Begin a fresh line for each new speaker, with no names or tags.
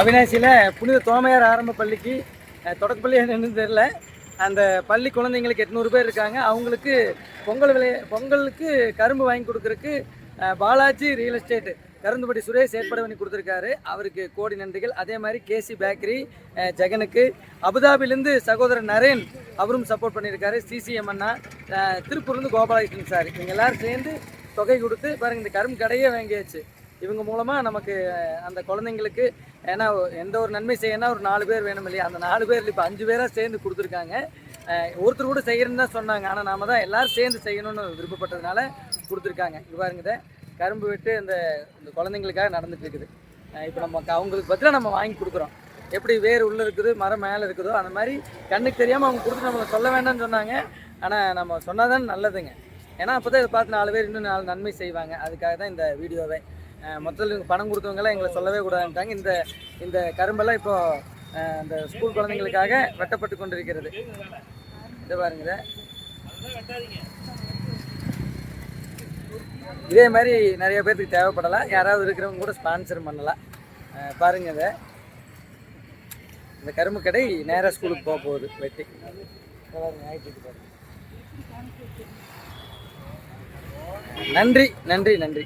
அவினாசியில் புனித தோமையார் ஆரம்ப பள்ளிக்கு தொடக்கப்பள்ளி என்னன்னு தெரில அந்த பள்ளி குழந்தைங்களுக்கு எட்நூறு பேர் இருக்காங்க. அவங்களுக்கு பொங்கல் விளைய பொங்கலுக்கு கரும்பு வாங்கி கொடுக்குறக்கு பாலாஜி ரியல் எஸ்டேட் கருந்துபடி சுரேஷ் ஏற்பாடு பண்ணி கொடுத்துருக்காரு. அவருக்கு கோடி நன்றிகள். அதே மாதிரி கேசி பேக்கரி ஜெகனுக்கு அபுதாபிலேருந்து சகோதரர் நரேன் அவரும் சப்போர்ட் பண்ணியிருக்காரு. சிசிஎம் அண்ணா திருப்பூர்லேருந்து கோபாலகிருஷ்ணன் சார். இவங்க எல்லோரும் சேர்ந்து தொகை கொடுத்து பாருங்கள் இந்த கரும்பு கடையே வாங்கியாச்சு. இவங்க மூலமாக நமக்கு அந்த குழந்தைங்களுக்கு ஏன்னா எந்த ஒரு நன்மை செய்யணும்னா ஒரு நாலு பேர் வேணும் இல்லையா? அந்த நாலு பேர் இப்போ அஞ்சு பேராக சேர்ந்து கொடுத்துருக்காங்க. ஒருத்தர் கூட செய்கிறேன்னு தான் சொன்னாங்க. ஆனால் நாம தான் எல்லோரும் சேர்ந்து செய்யணும்னு விருப்பப்பட்டதுனால கொடுத்துருக்காங்க. இது பாருங்க இதை கரும்பு விட்டு இந்த இந்த குழந்தைங்களுக்காக நடந்துட்டு இருக்குது. இப்போ நம்ம க- அவங்களுக்கு பதிலாக நம்ம வாங்கி கொடுக்குறோம். எப்படி வேர் உள்ளே இருக்குது மரம் மேலே இருக்குதோ அந்த மாதிரி கண்ணுக்கு தெரியாமல் அவங்க கொடுத்து நம்மளை சொல்ல வேண்டாம்னு சொன்னாங்க. ஆனால் நம்ம சொன்னாதான் நல்லதுங்க. ஏன்னா அப்போ தான் இதை பார்த்து நாலு பேர் இன்னும் நாலு நன்மை செய்வாங்க. அதுக்காக தான் இந்த வீடியோவே மொத்தத்தில் பணம் கொடுத்தவங்கலாம் எங்களை சொல்லவே கூடாதுன்ட்டாங்க. இந்த இந்த கரும்பெல்லாம் இப்போ அந்த ஸ்கூல் குழந்தைங்களுக்காக வெட்டப்பட்டு கொண்டிருக்கிறது. இதை பாருங்க இதை. இதே மாதிரி நிறைய பேர்த்துக்கு தேவைப்படலாம். யாராவது இருக்கிறவங்க கூட ஸ்பான்சர் பண்ணலாம். பாருங்க இதை. இந்த கரும்பு கடை நேராக ஸ்கூலுக்கு போக போகுது வெட்டி. பாருங்க. நன்றி நன்றி நன்றி.